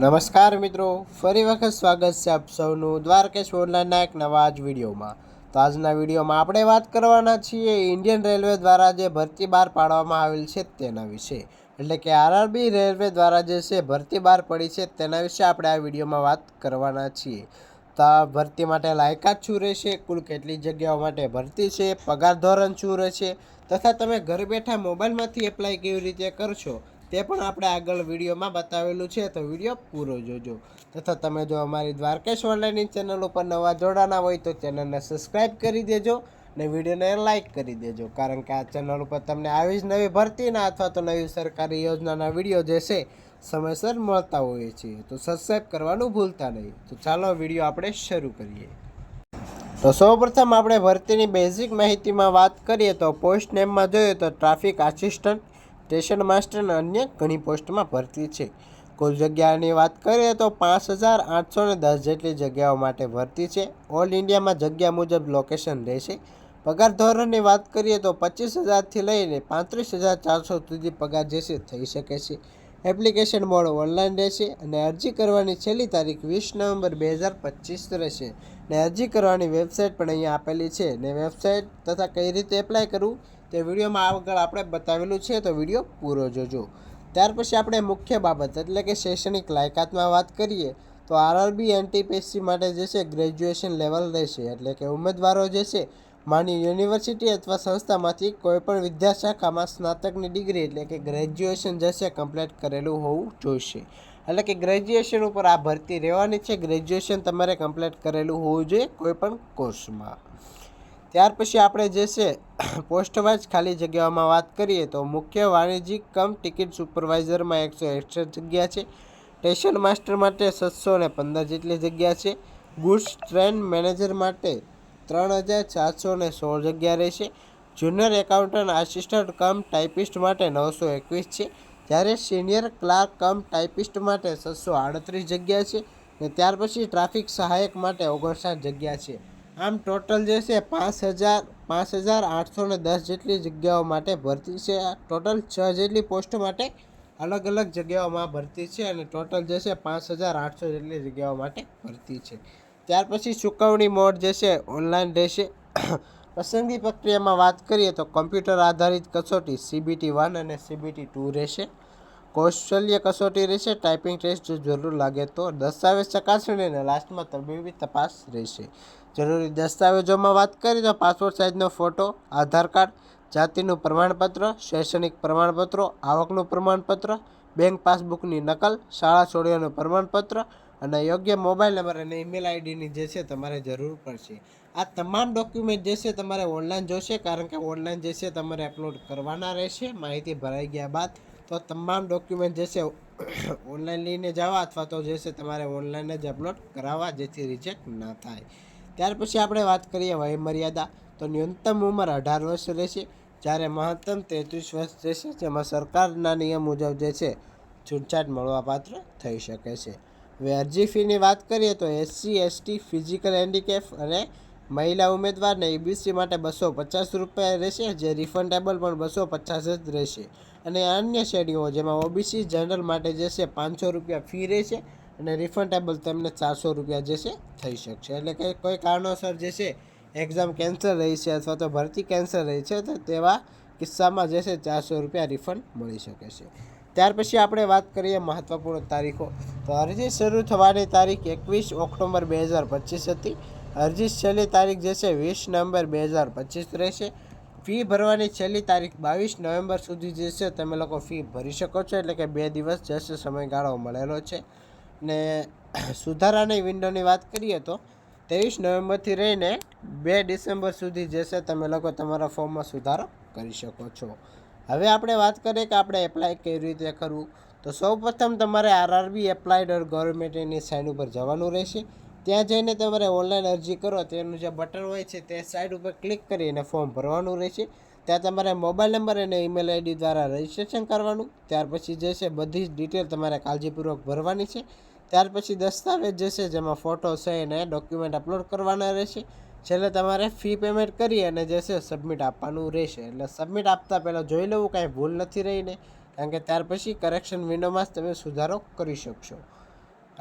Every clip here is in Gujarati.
નમસ્કાર મિત્રો, ફરી વખત સ્વાગત છે આપ સૌનું દ્વારકેશ ઓનલાઈનના એક નવા જ વિડીયોમાં. તો આજના વિડીયોમાં આપણે વાત કરવાના છીએ ઇન્ડિયન રેલવે દ્વારા જે ભરતી બહાર પાડવામાં આવેલ છે તેના વિશે. એટલે કે આરઆરબી રેલવે દ્વારા જે છે ભરતી બહાર પડી છે તેના વિશે આપણે આ વિડીયોમાં વાત કરવાના છીએ. તો ભરતી માટે લાયકાત શું રહેશે, કુલ કેટલી જગ્યાઓ માટે ભરતી છે, પગાર ધોરણ શું રહેશે, તથા તમે ઘર બેઠા મોબાઈલમાંથી એપ્લાય કેવી રીતે કરશો તે પણ આપણે આગળ વિડીયોમાં બતાવેલું છે, તો વીડિયો પૂરો જોજો. તથા તમે જો અમારી દ્વારકેશ ઓનલાઈનની ચેનલ ઉપર નવા જોડાના હોય તો ચેનલને સબસ્ક્રાઈબ કરી દેજો ને વિડીયોને લાઇક કરી દેજો. કારણ કે આ ચેનલ ઉપર તમને આવી જ નવી ભરતીના અથવા તો નવી સરકારી યોજનાના વીડિયો જે છે, સમયસર મળતા હોઈએ છીએ. તો સબસ્ક્રાઈબ કરવાનું ભૂલતા નહીં. તો ચાલો વીડિયો આપણે શરૂ કરીએ. તો સૌપ્રથમ આપણે ભરતીની બેઝિક માહિતીમાં વાત કરીએ તો પોસ્ટ નેમમાં જોઈએ તો ટ્રાફિક આસિસ્ટન્ટ સ્ટેશન માસ્ટર અને અન્ય ઘણી પોસ્ટમાં ભરતી છે. કુલ જગ્યાની વાત કરીએ તો પાંચ હજાર આઠસો ને દસ જેટલી જગ્યાઓ માટે ભરતી છે. ઓલ ઇન્ડિયામાં જગ્યા મુજબ લોકેશન રહેશે. પગાર ધોરણની વાત કરીએ તો પચીસ હજારથી લઈને પાંત્રીસ હજાર ચારસો સુધી પગાર જે છે થઈ શકે છે. એપ્લિકેશન મોડ ઓનલાઈન રહેશે અને અરજી કરવાની છેલ્લી તારીખ વીસ નવેમ્બર બે હજાર પચીસ રહેશે. ને અરજી કરવાની વેબસાઇટ પણ અહીંયા આપેલી છે. ને વેબસાઇટ તથા કઈ રીતે એપ્લાય કરવું તે વિડીયોમાં આગળ આપણે બતાવેલું છે, તો વીડિયો પૂરો જોજો. ત્યાર પછી આપણે મુખ્ય બાબત, એટલે કે શૈક્ષણિક લાયકાતમાં વાત કરીએ, તો આરઆરબી એનટીપીએસસી માટે જે છે ગ્રેજ્યુએશન લેવલ રહેશે. એટલે કે ઉમેદવારો જે છે માની યુનિવર્સિટી અથવા સંસ્થામાંથી કોઈપણ વિદ્યાશાખામાં સ્નાતકની ડિગ્રી એટલે કે ગ્રેજ્યુએશન જે છે કમ્પ્લીટ કરેલું હોવું જોઈશે. એટલે કે ગ્રેજ્યુએશન ઉપર આ ભરતી રહેવાની છે. ગ્રેજ્યુએશન તમારે કમ્પ્લીટ કરેલું હોવું જોઈએ કોઈપણ કોર્સમાં. ત્યાર પછી આપણે જે છે, પોસ્ટવાઇઝ ખાલી જગ્યાઓમાં વાત કરીએ તો મુખ્ય વાણિજ્યિક કમ ટિકિટ સુપરવાઇઝરમાં એકસો એકસઠ જગ્યા છે. સ્ટેશન માસ્ટર માટે સાતસો ને પંદર જેટલી જગ્યા છે. ગુડ્સ ટ્રેન મેનેજર માટે ત્રણ હજાર ચારસો ને સોળ જગ્યા રહેશે. Junior accountant assistant cum typist માટે નવસો એકવીસ છે. જ્યારે સિનિયર ક્લાર્ક કમ ટાઈપિસ્ટ માટે છસો આડત્રીસ જગ્યા છે ને ત્યાર પછી ટ્રાફિક સહાયક માટે ઓગણસાઠ જગ્યા છે. આમ ટોટલ જે છે પાંચ હજાર પાંચ હજાર આઠસો ને દસ જેટલી જગ્યાઓ માટે ભરતી છે. ટોટલ છ જેટલી પોસ્ટ માટે અલગ અલગ જગ્યાઓમાં ભરતી છે અને ટોટલ જે છે પાંચ હજાર આઠસો જેટલી જગ્યાઓ માટે ભરતી છે. ત્યાર પછી ચૂકવણી મોડ જે છે ઓનલાઈન રહેશે. પસંદગી પ્રક્રિયામાં વાત કરીએ તો કમ્પ્યુટર આધારિત કસોટી સીબીટી વન અને સીબીટી ટુ રહેશે. કૌશલ્ય કસોટી રહેશે ટાઈપિંગ ટેસ્ટ જો જરૂર લાગે તો દસ્તાવેજ ચકાસણી અને લાસ્ટમાં તબીબી તપાસ રહેશે. જરૂરી દસ્તાવેજોમાં વાત કરીએ તો પાસપોર્ટ સાઇઝનો ફોટો આધાર કાર્ડ જાતિનું પ્રમાણપત્ર, શૈક્ષણિક પ્રમાણપત્રો, આવકનું પ્રમાણપત્ર બેંક પાસબુકની નકલ, શાળા છોડ્યાનું પ્રમાણપત્ર અને યોગ્ય મોબાઈલ નંબર અને ઈમેલ આઈડીની જે છે તમારે જરૂર પડશે. આ તમામ ડોક્યુમેન્ટ જે છે તમારે ઓનલાઈન જોશે, કારણ કે ઓનલાઈન જે છે તમારે અપલોડ કરવાના રહેશે. માહિતી ભરાઈ ગયા બાદ તો તમામ ડોક્યુમેન્ટ જે છે ઓનલાઈન લઈને જવા અથવા તો જે છે તમારે ઓનલાઈન જ અપલોડ કરાવવા જેથી રિજેક્ટ ના થાય. ત્યાર પછી આપણે વાત કરીએ વયમર્યાદા. તો ન્યૂનતમ ઉંમર અઢાર વર્ષ રહેશે. જ્યારે મહત્તમ તેત્રીસ વર્ષ રહેશે, જેમાં સરકારના નિયમ મુજબ જે છે છૂટછાટ મળવાપાત્ર થઈ શકે છે. અરજી ફીની વાત કરીએ તો એસસી એસટી ફિઝિકલ હેન્ડીકેપ અને મહિલા ઉમેદવારને ઈબીસી માટે બસો પચાસ રૂપિયા રહેશે, જે રિફંડેબલ પણ બસો પચાસ જ રહેશે. અને અન્ય શ્રેણીઓ જેમાં ઓબીસી જનરલ માટે જે છે પાંચસો રૂપિયા ફી રહેશે અને રિફંડેબલ તેમને ચારસો રૂપિયા જે છે થઈ શકશે. એટલે કે કોઈ કારણોસર જે છે એક્ઝામ કેન્સલ રહી છે અથવા તો ભરતી કેન્સલ રહી છે, તો તેવા કિસ્સામાં જે છે ચારસો રૂપિયા રિફંડ મળી શકે છે. ત્યાર પછી આપણે વાત કરીએ મહત્ત્વપૂર્ણ તારીખો. તો અરજી શરૂ થવાની તારીખ એકવીસ ઓક્ટોબર બે હજાર પચીસ હતી. અરજી છેલ્લી તારીખ જે છે વીસ નવેમ્બર બે હજાર પચીસ રહેશે. ફી ભરવાની છેલ્લી તારીખ બાવીસ નવેમ્બર સુધી જે છે તમે લોકો ફી ભરી શકો છો. એટલે કે બે દિવસ જે સમયગાળો મળેલો છે. ને સુધારાની વિન્ડોની વાત કરીએ તો ત્રેવીસ નવેમ્બરથી રહીને બે ડિસેમ્બર સુધી જે છે તમે લોકો તમારા ફોર્મમાં સુધારો કરી શકો છો. હવે આપણે વાત કરીએ કે આપણે એપ્લાય કેવી રીતે કરવું. તો સૌપ્રથમ તમારે આરઆરબી એપ્લાયડ ગવર્મેન્ટ ગવર્મેન્ટની સાઇન ઉપર જવાનું રહેશે. ત્યાં જઈને તમારે ઓનલાઈન અરજી કરો. તેનું જે બટન હોય છે તે સાઇડ ઉપર ક્લિક કરીને ફોર્મ ભરવાનું રહેશે. ત્યાં તમારે મોબાઈલ નંબર અને ઈમેલ આઈડી દ્વારા રજિસ્ટ્રેશન કરવાનું. ત્યાર પછી જે છે બધી જ ડિટેલ તમારે કાળજીપૂર્વક ભરવાની છે. ત્યાર પછી દસ્તાવેજ જે છે જેમાં ફોટો છે અને ડોક્યુમેન્ટ અપલોડ કરવાના રહેશે. છેલ્લે તમારે ફી પેમેન્ટ કરી અને જે છે સબમિટ આપવાનું રહેશે. એટલે સબમિટ આપતા પહેલાં જોઈ લેવું, કાંઈ ભૂલ નથી રહીને. કારણ કે ત્યાર પછી કરેક્શન વિન્ડોમાં જ તમે સુધારો કરી શકશો.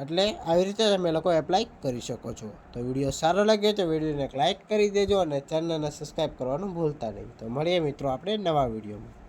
એટલે આવી રીતે તમે લોકો એપ્લાય કરી શકો છો. તો વીડિયો સારો લાગ્યો તો વિડીયોને એક લાઇક કરી દેજો અને ચેનલને સબસ્ક્રાઈબ કરવાનું ભૂલતા નહીં. તો મળીએ મિત્રો આપણે નવા વિડીયોમાં.